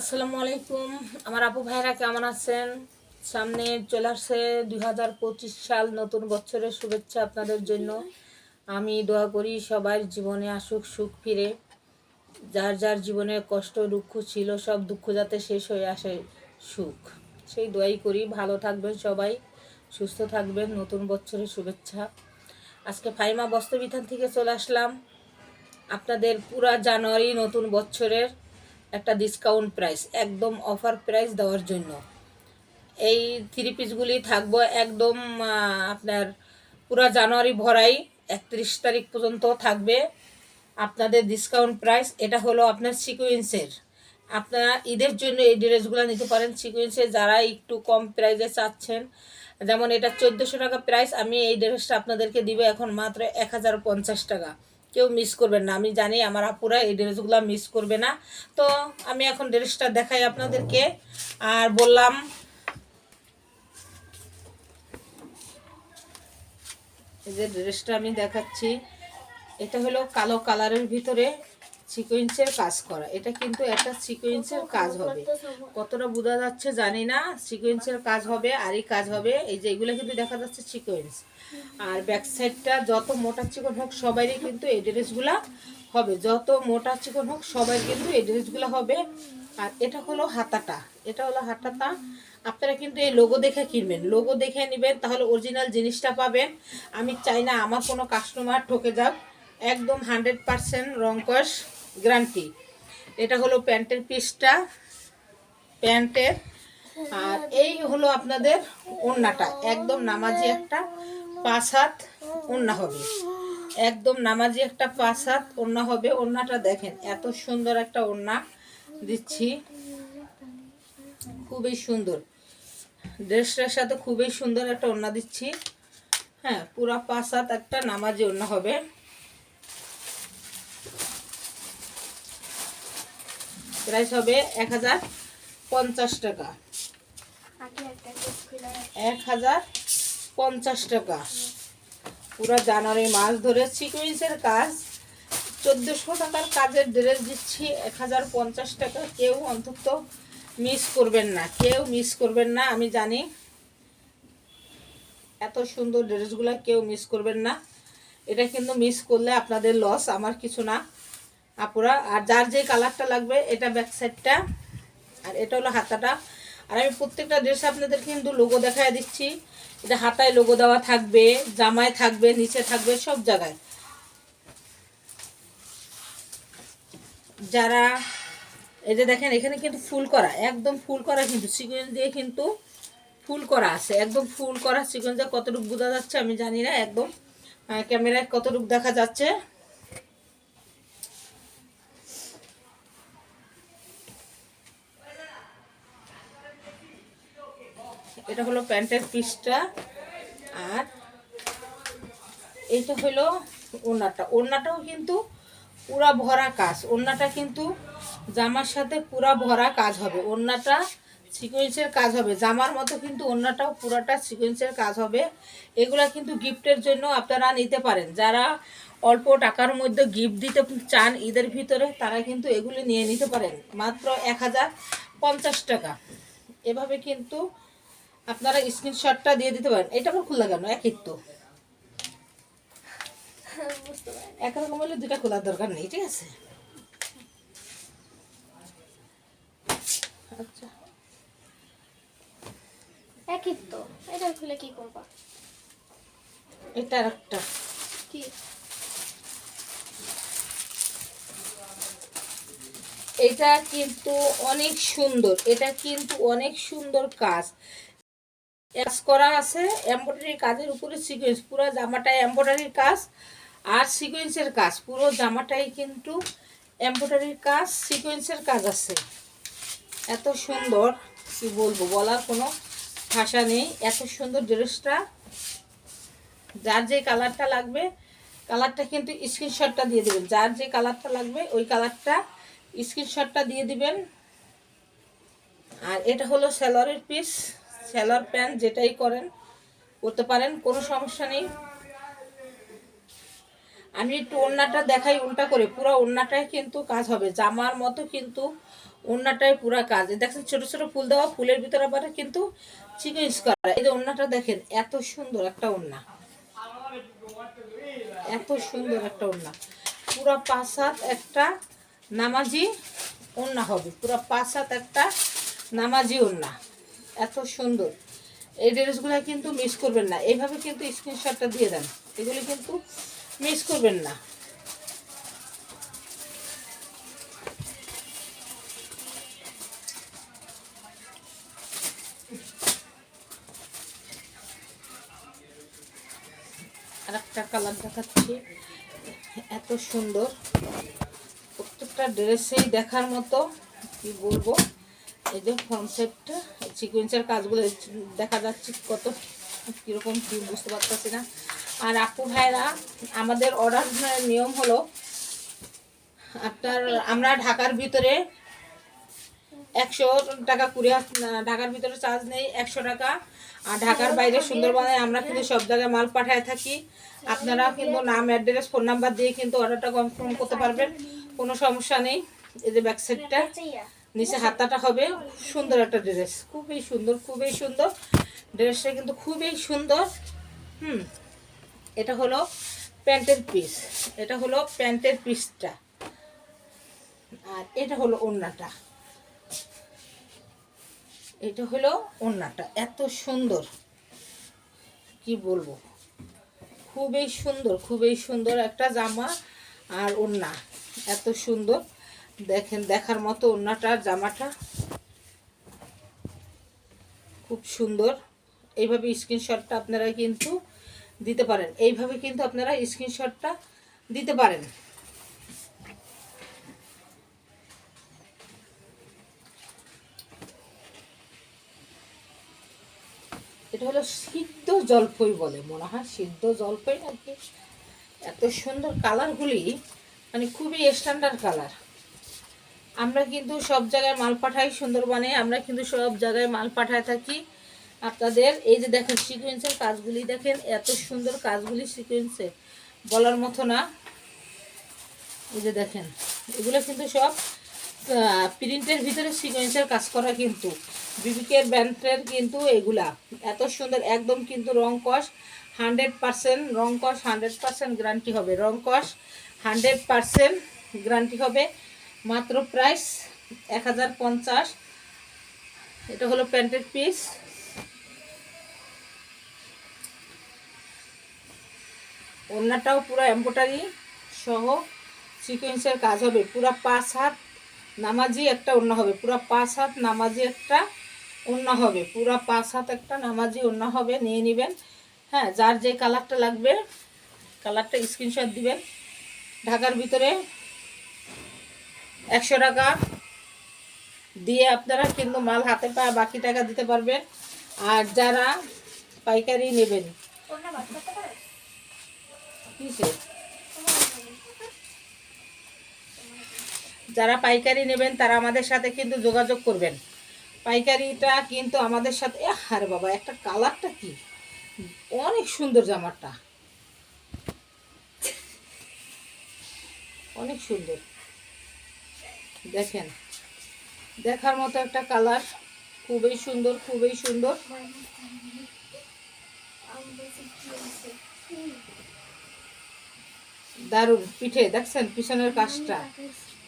আসসালামু আলাইকুম। আমার আপু ভাইরা কেমন আছেন? সামনে চলে আসছে দুই হাজার পঁচিশ সাল নতুন বছরের শুভেচ্ছা আপনাদের জন্য। আমি দোয়া করি সবার জীবনে আসুক, সুখ ফিরে। যার যার জীবনে কষ্ট, দুঃখ ছিল, সব দুঃখ যাতে শেষ হয়ে আসে, সুখ। সেই দোয়াই করি। ভালো থাকবেন সবাই, সুস্থ থাকবেন। নতুন বছরের শুভেচ্ছা। আজকে ফাইমা বস্ত্রবিধান থেকে চলে আসলাম। আপনাদের পুরা জানুয়ারি নতুন বছরের একটা ডিসকাউন্ট প্রাইস একদম অফার প্রাইস দেওয়ার জন্য। এই থ্রি পিসগুলি থাকব একদম আপনার পুরা জানুয়ারি ভরাই, একত্রিশ তারিখ পর্যন্ত থাকবে। আপনাদের ডিসকাউন্ট প্রাইস এটা হলো আপনার সিকুয়েন্সের আপনারা ঈদের জন্য এই ড্রেসগুলো নিতে পারেন। সিকুয়েন্সে যারা একটু কম প্রাইসে চাচ্ছেন, যেমন এটা চোদ্দোশো টাকা প্রাইস আমি এই ড্রেসটা আপনাদেরকে দিব এখন মাত্র এক হাজার পঞ্চাশ টাকা। কেউ মিস করবেন না। আমি জানি আমার আপুরা এই ড্রেসগুলো মিস করবে না। তো আমি এখন ড্রেসটা দেখাই আপনাদেরকে। আর বললাম, এই যে ড্রেসটা আমি দেখাচ্ছি, এটা হলো কালো কালারের ভিতরে। সিকোয়েন্সের কাজ করা। এটা কিন্তু একটা সিকোয়েন্সের কাজ হবে। কতটা বোঝা যাচ্ছে জানি না। সিকোয়েন্সের কাজ হবে, আরই কাজ হবে। এই যে এগুলো কিন্তু দেখা যাচ্ছে সিকোয়েন্স। আর ব্যাক সাইডটা যত মোটা চিকন হোক সবারই কিন্তু এই ড্রেসগুলা হবে। যত মোটা চিকন হোক সবাই কিন্তু এই ড্রেসগুলো হবে। আর এটা হলো হাতাটা। এটা হলো হাতাটা। আপনারা কিন্তু এই লোগো দেখে কিনবেন। লোগো দেখে নেবেন, তাহলে অরিজিনাল জিনিসটা পাবেন। আমি চাই না আমার কোনো কাস্টমার ঠকে যাক। একদম হান্ড্রেড পারসেন্ট রংকশ। গ্যারান্টি এটা হলো প্যান্টের পিসটা, প্যান্টের। আর এই হলো আপনাদের ওড়নাটা একদম নামাজি একটা পাঁচ হাত ওড়না হবে। একদম নামাজি একটা পাঁচ হাত ওড়না হবে। ওড়নাটা দেখেন, এত সুন্দর একটা ওড়না দিচ্ছি। খুবই সুন্দর। ড্রেসটার সাথে খুবই সুন্দর একটা ওড়না দিচ্ছি। হ্যাঁ পুরা পাঁচ হাত একটা নামাজি ওড়না হবে। প্রাইস হবে এক হাজার পঞ্চাশ টাকা। এক হাজার পঞ্চাশ টাকা। পুরো জানুয়ারি মাস ধরে সিকুয়েন্সের কাজ। চোদ্দোশো টাকার কাজের ড্রেস দিচ্ছি এক হাজার পঞ্চাশ টাকা। কেউ অন্তত মিস করবেন না কেউ মিস করবেন না আমি জানি। এত সুন্দর ড্রেসগুলো কেউ মিস করবেন না। এটা কিন্তু মিস করলে আপনাদের লস আমার কিছু না। আপুরা। আর যার যে কালারটা লাগবে, এটা ব্যাক সাইডটা আর এটা হলো হাতাটা। আর আমি প্রত্যেকটা ড্রেস আপনাদের কিন্তু লোগো দেখায় দিচ্ছি। এটা হাতায় লোগো দেওয়া থাকবে, জামায় থাকবে, নিচে থাকবে, সব জায়গায়। যারা, এই যে দেখেন, এখানে কিন্তু ফুল করা, একদম ফুল করা কিন্তু সিকোয়েন্স দিয়ে কিন্তু ফুল করা আছে। একদম ফুল করা সিকোয়েন্স দিয়ে কতটুকু বোঝা যাচ্ছে আমি জানি না, একদম ক্যামেরায় কতটুকু দেখা যাচ্ছে। এটা হলো প্যান্টের পিসটা আর এইটা হলো ওড়নাটা। ওড়নাটাও কিন্তু পুরা ভরা কাজ। ওড়নাটা কিন্তু জামার সাথে পুরা ভরা কাজ হবে। ওড়নাটা সিকোয়েন্সের কাজ হবে। জামার মতো কিন্তু ওড়নাটাও পুরাটা সিকোয়েন্সের কাজ হবে। এগুলা কিন্তু গিফটের জন্য আপনারা নিতে পারেন। যারা অল্প টাকার মধ্যে গিফট দিতে চান ঈদের ভিতরে, তারা কিন্তু এগুলি নিয়ে নিতে পারেন। মাত্র এক হাজার পঞ্চাশ টাকা। এভাবে কিন্তু আপনারা স্ক্রিনশটটা দিয়ে দিতে পারেন। এটা আবার খোলা কেন? একই তো একরকম হলে দুটা খোলার দরকার নেই ঠিক আছে? আচ্ছা। একই তো এটা খুলে কি করবা? এটা একটা কি? এটা কিন্তু অনেক সুন্দর। এটা কিন্তু অনেক সুন্দর কাজ। কাজ করা আছে এমব্রয়ডারি কাজের উপরে সিকোয়েন্স পুরো জামাটায় এমব্রয়ডারির কাজ আর সিকোয়েন্সের কাজ, পুরো জামাটাই কিন্তু এমব্রয়ডারির কাজ সিকোয়েন্সের কাজ আছে। এত সুন্দর, কি বলব, বলার কোনো ভাষা নেই, এত সুন্দর ড্রেসটা। যার যে কালারটা লাগবে, কালারটা কিন্তু স্ক্রিনশটটা দিয়ে দেবেন। যার যে কালারটা লাগবে, ওই কালারটা স্ক্রিনশটটা দিয়ে দিবেন। আর এটা হলো স্যালোয়ারের পিস স্যালোয়ার প্যান্ট যেটাই করেন, করতে পারেন, কোনো সমস্যা নেই। আমি একটু ওড়নাটা দেখাই, উল্টা করে, পুরো ওড়নাটাই কিন্তু কাজ হবে, জামার মতো কিন্তু ওড়নাটাই পুরো কাজ। দেখেন ছোট ছোট ফুল দেওয়া, ফুলের ভিতরে আবার কিন্তু চিকেন্স করা এই যে ওড়নাটা দেখেন, এত সুন্দর একটা ওড়না। এত সুন্দর একটা ওড়না। পুরো পাঁচ হাত একটা নামাজি ওড়না হবে, পুরো পাঁচ হাত একটা নামাজি ওড়না। এত সুন্দর। এই ড্রেসগুলো কিন্তু মিস করবেন না। এইভাবে কিন্তু স্ক্রিনশটটা দিয়ে দেন। এগুলি কিন্তু মিস করবেন না। আর একটা কালার দেখাচ্ছি। এত সুন্দর। প্রত্যেকটা ড্রেসেই দেখার মতো, কি বলব? এই যে কনসেপ্টটা সিকুয়েন্সের কাজগুলো দেখা যাচ্ছে কত, কীরকম কি বুঝতে পারতেছি না। আর আপু ভাইরা, আমাদের অর্ডার নিয়ম হলো, আপনার, আমরা ঢাকার ভিতরে একশো টাকা কুরিয়ার ঢাকার ভিতরে চার্জ নেই, একশো টাকা। আর ঢাকার বাইরে সুন্দরবনে আমরা কিন্তু সব জায়গায় মাল পাঠায় থাকি। আপনারা কিন্তু নাম অ্যাড্রেস ফোন নাম্বার দিয়ে কিন্তু অর্ডারটা কনফার্ম করতে পারবেন। কোনো সমস্যা নেই, এই যে ব্যাক সাইডটা নিচে হাতাটা হবে সুন্দর একটা ড্রেস। খুবই সুন্দর খুবই সুন্দর। ড্রেসটা কিন্তু খুবই সুন্দর। হুম, এটা হলো প্যান্টের পিস। এটা হলো প্যান্টের পিসটা। আর এটা হলো ওড়নাটা। এটা হলো ওড়নাটা। এত সুন্দর। কি বলব? খুবই সুন্দর খুবই সুন্দর একটা জামা আর ওড়না। এত সুন্দর। দেখেন, দেখার মতো ওড়নাটা, জামাটা। খুব সুন্দর। এইভাবে স্ক্রিনশটটা আপনারা কিন্তু দিতে পারেন। এইভাবে কিন্তু আপনারা স্ক্রিনশটটা দিতে পারেন। এটা হলো সিদ্ধ জলপই বলে মনে হয়, সিদ্ধ জলপই নাকি? এত সুন্দর কালারগুলি মানে খুবই স্ট্যান্ডার্ড কালার আমরা কিন্তু সব জায়গায় মাল পাঠাই সুন্দরবনে, আমরা কিন্তু সব জায়গায় মাল পাঠায় থাকি। আপনাদের, এই যে দেখেন সিকুয়েন্সের কাজগুলি, দেখেন এত সুন্দর কাজগুলি সিকুয়েন্সে বলার মতো না। এই যে দেখেন, এগুলো কিন্তু সব প্রিন্টের ভিতরে সিকোয়েন্সের কাজ করা কিন্তু। বিবিকের, ব্যান্ডের কিন্তু এগুলা। এত সুন্দর, একদম কিন্তু রং কস, হান্ড্রেড পারসেন্ট রং কস, হান্ড্রেড পারসেন্ট গ্যারান্টি হবে। রং কস, হান্ড্রেড পারসেন্ট গ্যারান্টি হবে। মাত্র প্রাইস এক হাজার পঞ্চাশ। এটা হলো প্যান্টের পিস ওড়নাটাও পুরো এম্বোটারি সহ সিকোয়েন্সের কাজ হবে। পুরো পাঁচ হাত নামাজি একটা ওড়না হবে। পুরো পাঁচ হাত নামাজি একটা ওড়না হবে। পুরো পাঁচ হাত একটা নামাজি ওড়না হবে। নিয়ে নেবেন। হ্যাঁ যার যে কালারটা লাগবে কালারটা স্ক্রিনশট দিবেন। ঢাকার ভিতরে একশো টাকা দিয়ে আপনারা কিন্তু মাল হাতে পায় বাকি টাকা দিতে পারবেন। আর যারা পাইকারি নেবেন, যারা পাইকারি নেবেন, তারা আমাদের সাথে কিন্তু যোগাযোগ করবেন। পাইকারিটা কিন্তু আমাদের সাথে আরে বাবা, একটা কালারটা কি? অনেক সুন্দর জামাটা। অনেক সুন্দর। দেখেন, দেখার মতো একটা কালার। খুবই সুন্দর খুবই সুন্দর। দারুণ, পিঠে, দেখছেন পিছনের কাজটা?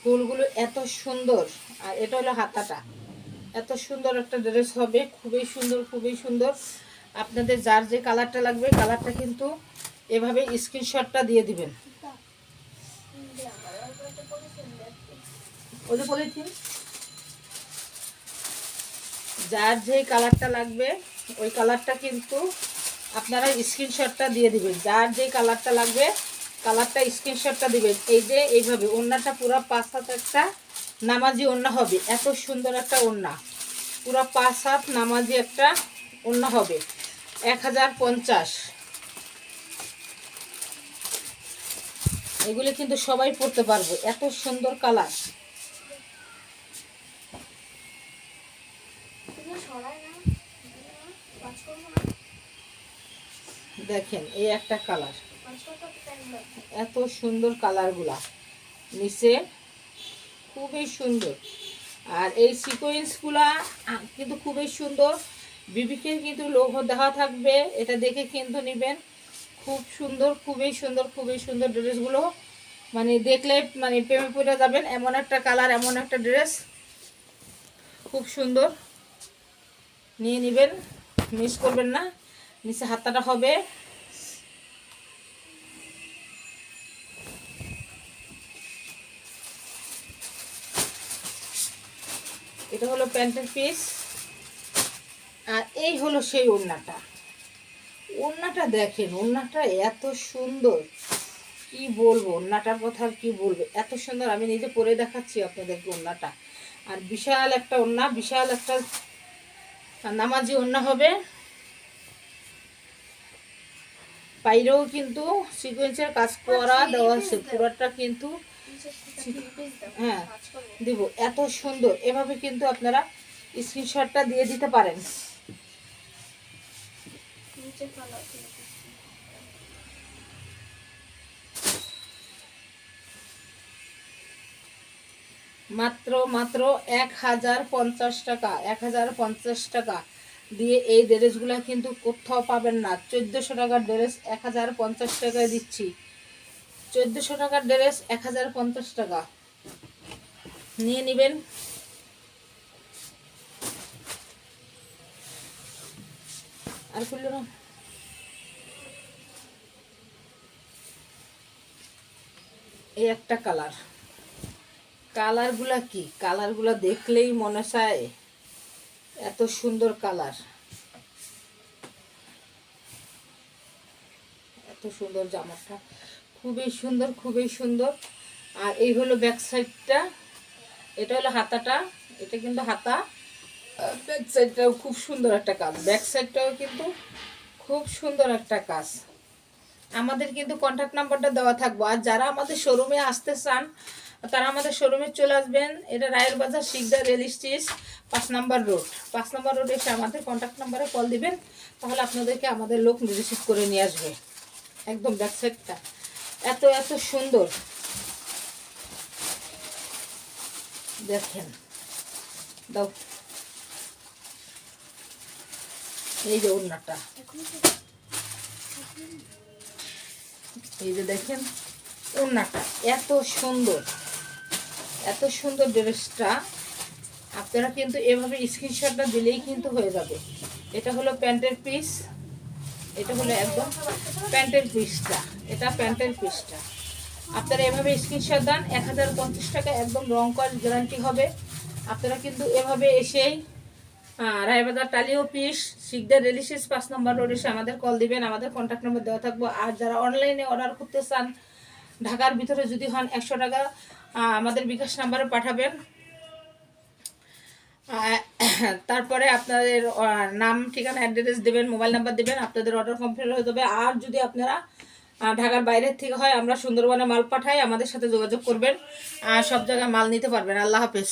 ফুলগুলো এত সুন্দর। আর এটা হলো হাতাটা। এত সুন্দর একটা ড্রেস হবে। খুবই সুন্দর খুবই সুন্দর। আপনাদের যার যে কালারটা লাগবে, কালারটা কিন্তু এভাবে স্ক্রিনশটটা দিয়ে দিবেন। ওই যে পলিথিন যার যে কালারটা লাগবে, ওই কালারটা কিন্তু আপনারা স্ক্রিনশটটা দিয়ে দিবেন। যার যে কালারটা লাগবে, কালারটা স্ক্রিনশটটা দিবেন। এই যে এইভাবে ওড়নাটা পুরো পাঁচ হাত একটা নামাজি ওড়না হবে। এত সুন্দর একটা ওড়না। পুরো পাঁচ হাত নামাজি একটা ওড়না হবে। এক হাজার পঞ্চাশ। এগুলি কিন্তু সবাই পড়তে পারবে। এত সুন্দর কালার। দেখেন এই একটা কালার এত সুন্দর কালারগুলা নিচে খুবই সুন্দর। আর এই সিকোয়েন্সগুলা কিন্তু খুবই সুন্দর। বিবিকে কিন্তু লৌহ দেওয়া থাকবে এটা দেখে কিন্তু নেবেন। খুব সুন্দর খুবই সুন্দর খুবই সুন্দর ড্রেসগুলো। মানে দেখলে মানে প্রেমে পড়ে যাবেন এমন একটা কালার এমন একটা ড্রেস খুব সুন্দর। নিয়ে নেবেন, মিস করবেন না। নিচে হাতাটা হবে। এটা হলো প্যান্টের পিস। আর এই হলো সেই ওড়নাটা। ওড়নাটা দেখেন, ওড়নাটা এত সুন্দর। কি বলব, ওড়নাটার কথা আর কি বলব? এত সুন্দর, আমি নিজে পরে দেখাচ্ছি আপনাদেরকে ওড়নাটা। আর বিশাল একটা ওড়না, বিশাল একটা নামাজি অন্য হবে। বাইরেও কিন্তু সিকোয়েন্সের কাজ করা দেওয়া আছে পুরোটা কিন্তু হ্যাঁ দিব। এত সুন্দর। এভাবে কিন্তু আপনারা স্ক্রিনশটটা দিয়ে দিতে পারেন। মাত্র মাত্র এক হাজার পঞ্চাশ টাকা, এক হাজার পঞ্চাশ টাকা দিয়ে এই ড্রেসগুলো কিন্তু কোথাও পাবেন না। চোদ্দোশো টাকার ড্রেস এক হাজার পঞ্চাশ টাকায় দিচ্ছি। চোদ্দোশো টাকার ড্রেস এক হাজার পঞ্চাশ টাকা। নিয়ে নেবেন। আর খুললো না। এই একটা কালার। কালারগুলা কি? কালারগুলা দেখলেই মনে চায় এত সুন্দর কালার। এত সুন্দর জামাটা। খুবই সুন্দর খুবই সুন্দর। আর এই হলো ব্যাক সাইডটা এটা হলো হাতাটা। এটা কিন্তু হাতা। ব্যাক সাইডটাও খুব সুন্দর একটা কাজ। ব্যাক সাইডটাও কিন্তু খুব সুন্দর একটা কাজ। আমাদের কিন্তু কন্ট্যাক্ট নাম্বারটা দেওয়া থাকব। আর যারা আমাদের শোরুমে আসতে চান তারা আমাদের শোরুমে চলে আসবেন। এটা রায়ের বাজার শিকদার রেল স্টেজ পাঁচ নাম্বার রোড। পাঁচ নাম্বার রোড এসে আমাদের কন্ট্যাক্ট নাম্বারে কল দিবেন, তাহলে আপনাদেরকে আমাদের লোক রিসিভ করে নিয়ে আসবে। একদম ব্যাক সাইডটা এত এত সুন্দর। দেখেন। দাও। এই যে ওড়নাটা। এই যে দেখেন, ওড়নাটা। এত সুন্দর। এত সুন্দর ড্রেসটা। আপনারা কিন্তু এভাবে স্ক্রিনশটটা দিলেই কিন্তু হয়ে যাবে। এটা হলো প্যান্টের পিস এটা হলো একদম প্যান্টের পিসটা এটা প্যান্টের পিসটা আপনারা এভাবে স্ক্রিনশট দেন, এক হাজার পঞ্চাশ টাকা একদম রং কস গ্যারান্টি হবে। আপনারা কিন্তু এভাবে এসেই রায়বাজার টালি অফিস, শিকদার রেলিসিস পাঁচ নম্বর রোড এসে আমাদের কল দিবেন। আমাদের কন্ট্যাক্ট নম্বর দেওয়া থাকব। আর যারা অনলাইনে অর্ডার করতে চান, ঢাকার ভিতরে যদি হন একশো টাকা আমাদের বিকাশ নাম্বারে পাঠাবেন। তারপরে আপনাদের নাম, ঠিকানা অ্যাড্রেস দেবেন মোবাইল নাম্বার দেবেন, আপনাদের অর্ডার কমপ্লিট হয়ে যাবে। আর যদি আপনারা ঢাকার বাইরের থেকে হয়, আমরা সুন্দরবনে মাল পাঠাই, আমাদের সাথে যোগাযোগ করবেন। সব জায়গায় মাল নিতে পারবেন। আল্লাহ হাফেজ।